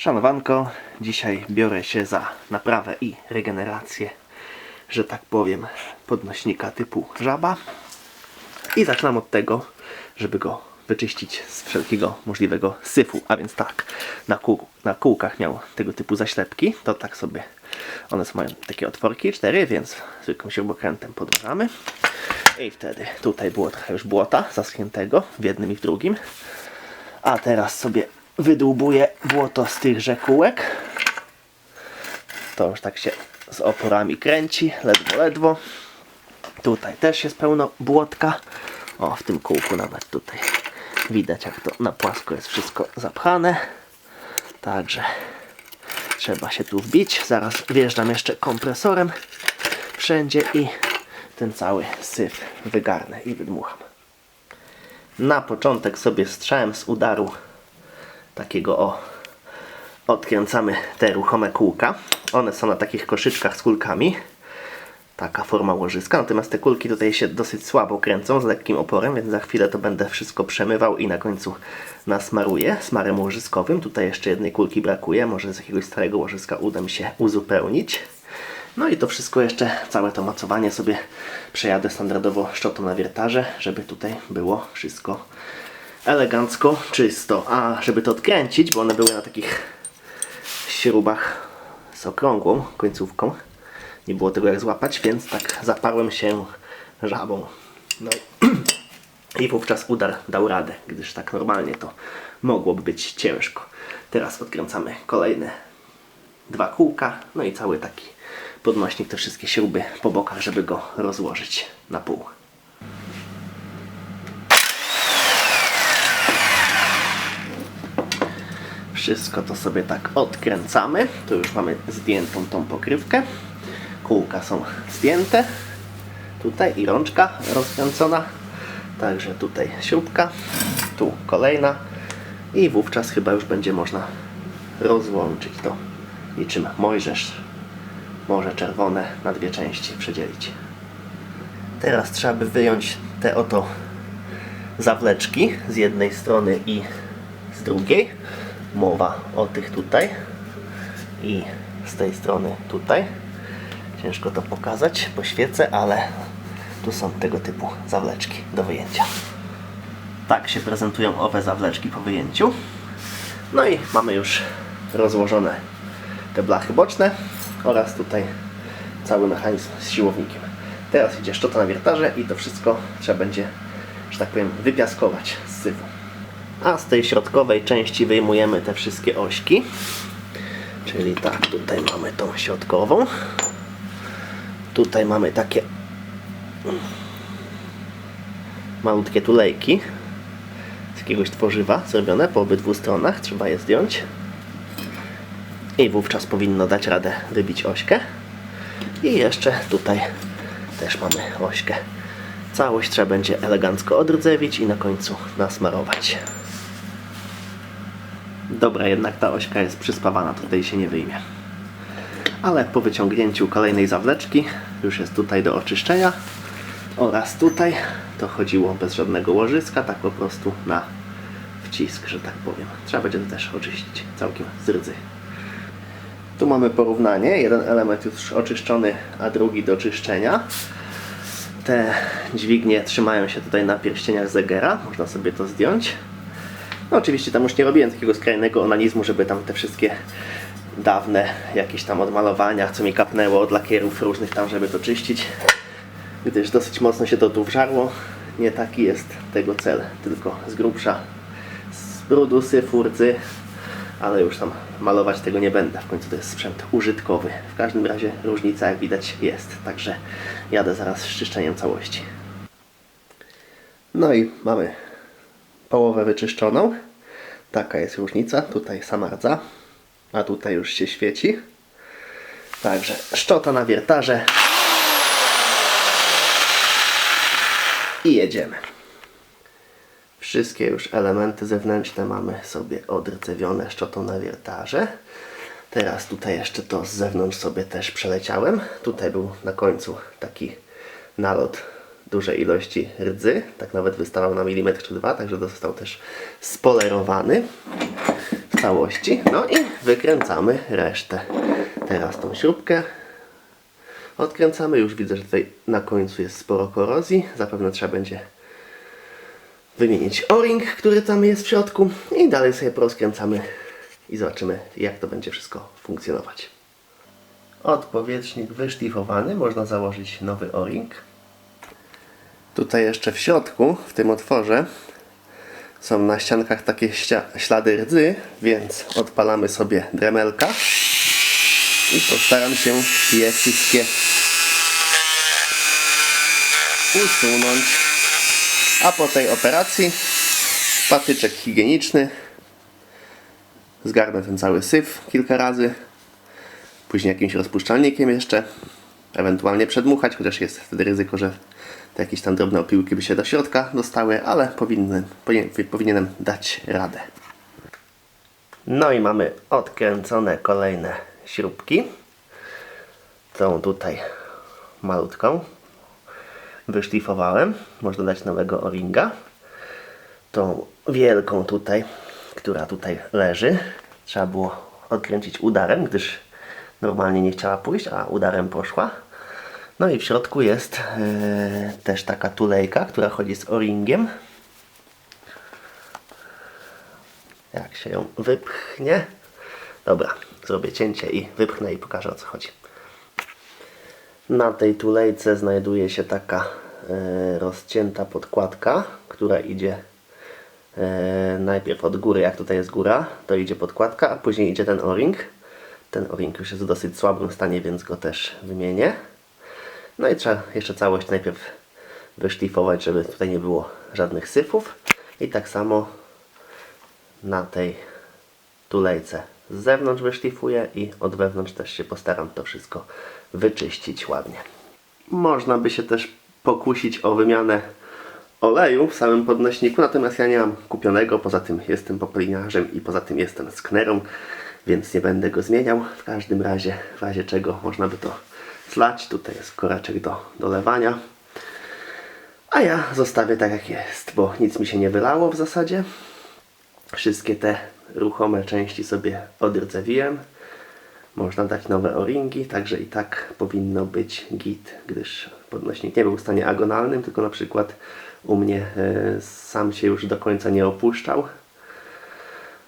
Szanowanko, dzisiaj biorę się za naprawę i regenerację, że tak powiem, podnośnika typu żaba. I zaczynam od tego, żeby go wyczyścić z wszelkiego możliwego syfu. A więc tak, na, kół, na kółkach miał tego typu zaślepki, to tak sobie, one mają takie otworki, cztery, więc zwykłym śrubokrętem podążamy. I wtedy tutaj było trochę już błota zaschniętego w jednym i w drugim. A teraz sobie wydłubuję błoto z tychże kółek. To już tak się z oporami kręci, ledwo, ledwo. Tutaj też jest pełno błotka. O, w tym kółku nawet tutaj widać jak to na płasko jest wszystko zapchane. Także trzeba się tu wbić. Zaraz wjeżdżam jeszcze kompresorem wszędzie i ten cały syf wygarnę i wydmucham. Na początek sobie strzałem z udaru takiego o odkręcamy te ruchome kółka. One są na takich koszyczkach z kulkami. Taka forma łożyska. Natomiast te kulki tutaj się dosyć słabo kręcą z lekkim oporem, więc za chwilę to będę wszystko przemywał i na końcu nasmaruję smarem łożyskowym. Tutaj jeszcze jednej kulki brakuje. Może z jakiegoś starego łożyska uda mi się uzupełnić. No i to wszystko jeszcze, całe to mocowanie sobie przejadę standardowo szczotą na wiertarze, żeby tutaj było wszystko elegancko, czysto. A żeby to odkręcić, bo one były na takich śrubach z okrągłą końcówką, nie było tego jak złapać, więc tak zaparłem się żabą. No i, wówczas udar dał radę, gdyż tak normalnie to mogłoby być ciężko. Teraz odkręcamy kolejne dwa kółka, no i cały taki podnośnik, te wszystkie śruby po bokach, żeby go rozłożyć na pół. Wszystko to sobie tak odkręcamy. Tu już mamy zdjętą tą pokrywkę. Kółka są zdjęte. Tutaj i rączka rozkręcona. Także tutaj śrubka. Tu kolejna. I wówczas chyba już będzie można rozłączyć to niczym Mojżesz Morze Czerwone na dwie części przedzielić. Teraz trzeba by wyjąć te oto zawleczki z jednej strony i z drugiej. Mowa o tych tutaj i z tej strony tutaj. Ciężko to pokazać po świece, ale tu są tego typu zawleczki do wyjęcia. Tak się prezentują owe zawleczki po wyjęciu. No i mamy już rozłożone te blachy boczne oraz tutaj cały mechanizm z siłownikiem. Teraz idzie szczota na wiertarze i to wszystko trzeba będzie, że tak powiem, wypiaskować z syfu. A z tej środkowej części wyjmujemy te wszystkie ośki. Czyli tak, tutaj mamy tą środkową. Tutaj mamy takie malutkie tulejki z jakiegoś tworzywa zrobione po obydwu stronach. Trzeba je zdjąć. I wówczas powinno dać radę wybić ośkę. I jeszcze tutaj też mamy ośkę. Całość trzeba będzie elegancko odrdzewić i na końcu nasmarować. Dobra, jednak ta ośka jest przyspawana, tutaj się nie wyjmie. Ale po wyciągnięciu kolejnej zawleczki, już jest tutaj do oczyszczenia oraz tutaj, to chodziło bez żadnego łożyska, tak po prostu na wcisk, że tak powiem. Trzeba będzie to też oczyścić całkiem z rdzy. Tu mamy porównanie. Jeden element już oczyszczony, a drugi do czyszczenia. Te dźwignie trzymają się tutaj na pierścieniach zegera. Można sobie to zdjąć. No oczywiście tam już nie robiłem takiego skrajnego onanizmu, żeby tam te wszystkie dawne jakieś tam odmalowania, co mi kapnęło od lakierów różnych tam, żeby to czyścić. Gdyż dosyć mocno się to tu wżarło. Nie taki jest tego cel, tylko z grubsza z brudu, syfu, rdzy, ale już tam malować tego nie będę. W końcu to jest sprzęt użytkowy. W każdym razie różnica, jak widać, jest. Także jadę zaraz z czyszczeniem całości. No i mamy połowę wyczyszczoną. Taka jest różnica. Tutaj sama rdza, a tutaj już się świeci. Także szczota na wiertarze. I jedziemy. Wszystkie już elementy zewnętrzne mamy sobie odrdzewione szczotą na wiertarze. Teraz tutaj jeszcze to z zewnątrz sobie też przeleciałem. Tutaj był na końcu taki nalot dużej ilości rdzy. Tak nawet wystawał na milimetr czy dwa, także został też spolerowany. w całości. No i wykręcamy resztę. Teraz tą śrubkę odkręcamy. Już widzę, że tutaj na końcu jest sporo korozji. Zapewne trzeba będzie wymienić o-ring, który tam jest w środku i dalej sobie porozkręcamy i zobaczymy jak to będzie wszystko funkcjonować. Odpowietrznik wyszlifowany, można założyć nowy o-ring. Tutaj jeszcze w środku, w tym otworze są na ściankach takie ślady rdzy, więc odpalamy sobie dremelka i postaram się je wszystkie usunąć. A po tej operacji patyczek higieniczny. Zgarnę ten cały syf kilka razy. Później jakimś rozpuszczalnikiem jeszcze. Ewentualnie przedmuchać, chociaż jest wtedy ryzyko, że te jakieś tam drobne opiłki by się do środka dostały, ale powinien, powinienem dać radę. No i mamy odkręcone kolejne śrubki. Tą tutaj malutką wyszlifowałem. Można dać nowego o-ringa. Tą wielką tutaj, która tutaj leży, trzeba było odkręcić udarem, gdyż normalnie nie chciała pójść, a udarem poszła. No i w środku jest e, też taka tulejka, która chodzi z o-ringiem. Jak się ją wypchnie. Dobra, zrobię cięcie i wypchnę i pokażę o co chodzi. Na tej tulejce znajduje się taka e, rozcięta podkładka, która idzie e, najpierw od góry, jak tutaj jest góra, to idzie podkładka, a później idzie ten o-ring. Ten o-ring już jest w dosyć słabym stanie, więc go też wymienię. No i trzeba jeszcze całość najpierw wyszlifować, żeby tutaj nie było żadnych syfów. I tak samo na tej tulejce z zewnątrz wyszlifuję i od wewnątrz też się postaram to wszystko wyczyścić ładnie. Można by się też pokusić o wymianę oleju w samym podnośniku, natomiast ja nie mam kupionego, poza tym jestem popeliniarzem i poza tym jestem sknerą, więc nie będę go zmieniał. W każdym razie, w razie czego można by to zlać. Tutaj jest koreczek do dolewania. A ja zostawię tak jak jest, bo nic mi się nie wylało w zasadzie. Wszystkie te ruchome części sobie odrdzewiłem. Można dać nowe o-ringi, także i tak powinno być git, gdyż podnośnik nie był w stanie agonalnym, tylko na przykład u mnie e, sam się już do końca nie opuszczał.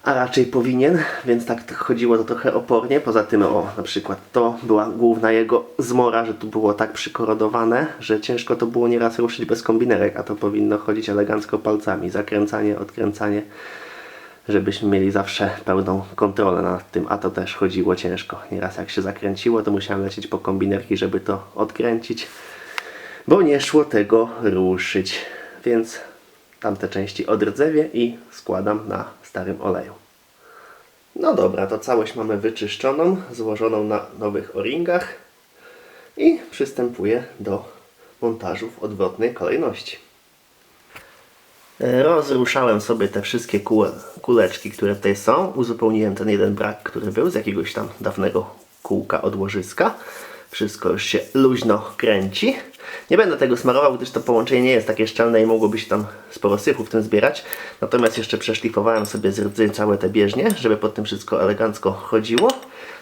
A raczej powinien, więc tak chodziło to trochę opornie. Poza tym, o, na przykład to była główna jego zmora, że tu było tak przykorodowane, że ciężko to było nieraz ruszyć bez kombinerek, a to powinno chodzić elegancko palcami. Zakręcanie, odkręcanie, żebyśmy mieli zawsze pełną kontrolę nad tym, a to też chodziło ciężko. Nieraz jak się zakręciło, to musiałem lecieć po kombinerki, żeby to odkręcić, bo nie szło tego ruszyć. Więc tamte części odrdzewię i składam na starym oleju. No dobra, to całość mamy wyczyszczoną, złożoną na nowych o-ringach i przystępuję do montażu w odwrotnej kolejności. E, Rozruszałem sobie te wszystkie kule, kuleczki, które tutaj są. Uzupełniłem ten jeden brak, który był z jakiegoś tam dawnego kółka od łożyska. Wszystko już się luźno kręci. Nie będę tego smarował, gdyż to połączenie nie jest takie szczelne i mogłoby się tam sporo syfu w tym zbierać. Natomiast jeszcze przeszlifowałem sobie z rdzy całe te bieżnie, żeby pod tym wszystko elegancko chodziło.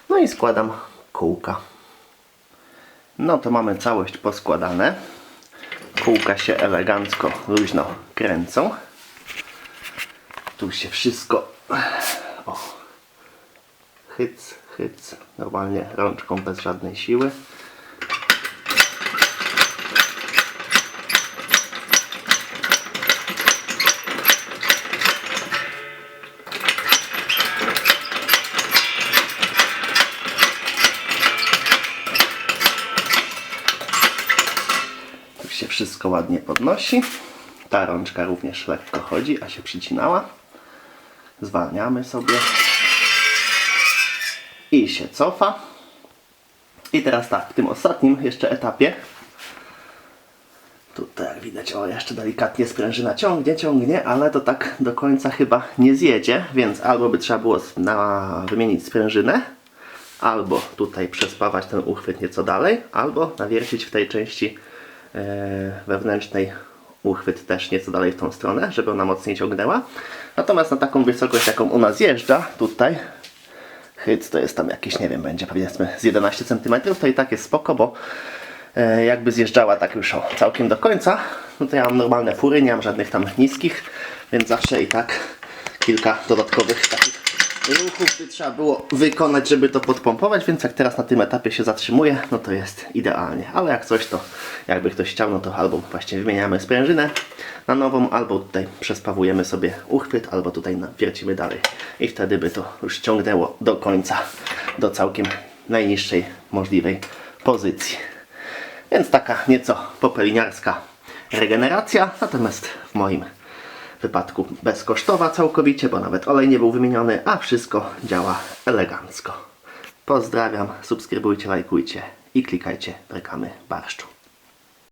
No i składam kółka. No to mamy całość poskładane. Kółka się elegancko, luźno kręcą. Tu się wszystko o, hyc, normalnie rączką bez żadnej siły. Się wszystko ładnie podnosi. Ta rączka również lekko chodzi, a się przycinała. Zwalniamy sobie. I się cofa. I teraz tak, w tym ostatnim jeszcze etapie. Tutaj jak widać, o jeszcze delikatnie sprężyna ciągnie, ciągnie, ale to tak do końca chyba nie zjedzie, więc albo by trzeba było na, wymienić sprężynę, albo tutaj przespawać ten uchwyt nieco dalej, albo nawiercić w tej części e, wewnętrznej uchwyt też nieco dalej w tą stronę, żeby ona mocniej ciągnęła. Natomiast na taką wysokość, jaką ona zjeżdża, tutaj, hyc to jest tam jakieś, nie wiem, będzie powiedzmy z 11 cm, to i tak jest spoko, bo e, jakby zjeżdżała tak już o, całkiem do końca, no to ja mam normalne fury, nie mam żadnych tam niskich, więc zawsze i tak kilka dodatkowych takich ruchów by trzeba było wykonać, żeby to podpompować, więc jak teraz na tym etapie się zatrzymuje, no to jest idealnie. Ale jak coś, to jakby ktoś chciał, no to albo właśnie wymieniamy sprężynę na nową, albo tutaj przespawujemy sobie uchwyt, albo tutaj wiercimy dalej. I wtedy by to już ciągnęło do końca, do całkiem najniższej możliwej pozycji. Więc taka nieco popeliniarska regeneracja, natomiast w moim wypadku bezkosztowa całkowicie, bo nawet olej nie był wymieniony, a wszystko działa elegancko. Pozdrawiam, subskrybujcie, lajkujcie i klikajcie w reklamy barszczu.